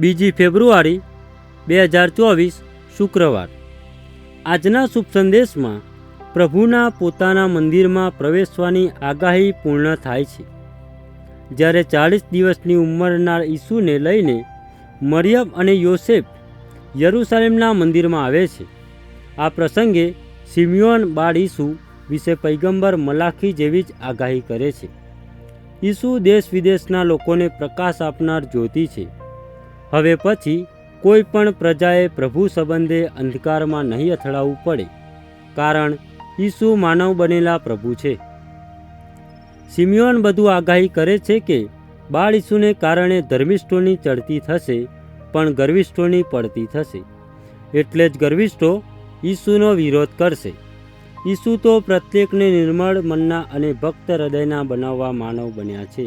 બીજી ફેબ્રુઆરી બે હજાર ચોવીસ શુક્રવાર. આજના શુભ સંદેશમાં પ્રભુના પોતાના મંદિરમાં પ્રવેશવાની આગાહી પૂર્ણ થાય છે. જ્યારે ચાળીસ દિવસની ઉંમરના ઈસુને લઈને મરિયમ અને યોસેફ યરૂશાલેમના મંદિરમાં આવે છે. આ પ્રસંગે સિમિયોન બાળ ઈસુ વિશે પૈગંબર મલાખી જેવી જ આગાહી કરે છે. ઈસુ દેશ વિદેશના લોકોને પ્રકાશ આપનાર જ્યોતિ છે. હવે પછી કોઈ પણ પ્રજાએ પ્રભુ સંબંધે અંધકારમાં નહીં અથડાવવું પડે, કારણ ઈસુ માનવ બનેલા પ્રભુ છે. સિમિયોન બધું આગાહી કરે છે કે બાળ ઈસુને કારણે ધર્મિષ્ઠોની ચડતી થશે, પણ ગર્વિષ્ઠોની પડતી થશે. એટલે જ ગર્વિષ્ઠો ઈસુનો વિરોધ કરશે. ઈસુ તો પ્રત્યેકને નિર્મળ મનના અને ભક્ત હૃદયના બનાવવા માનવ બન્યા છે.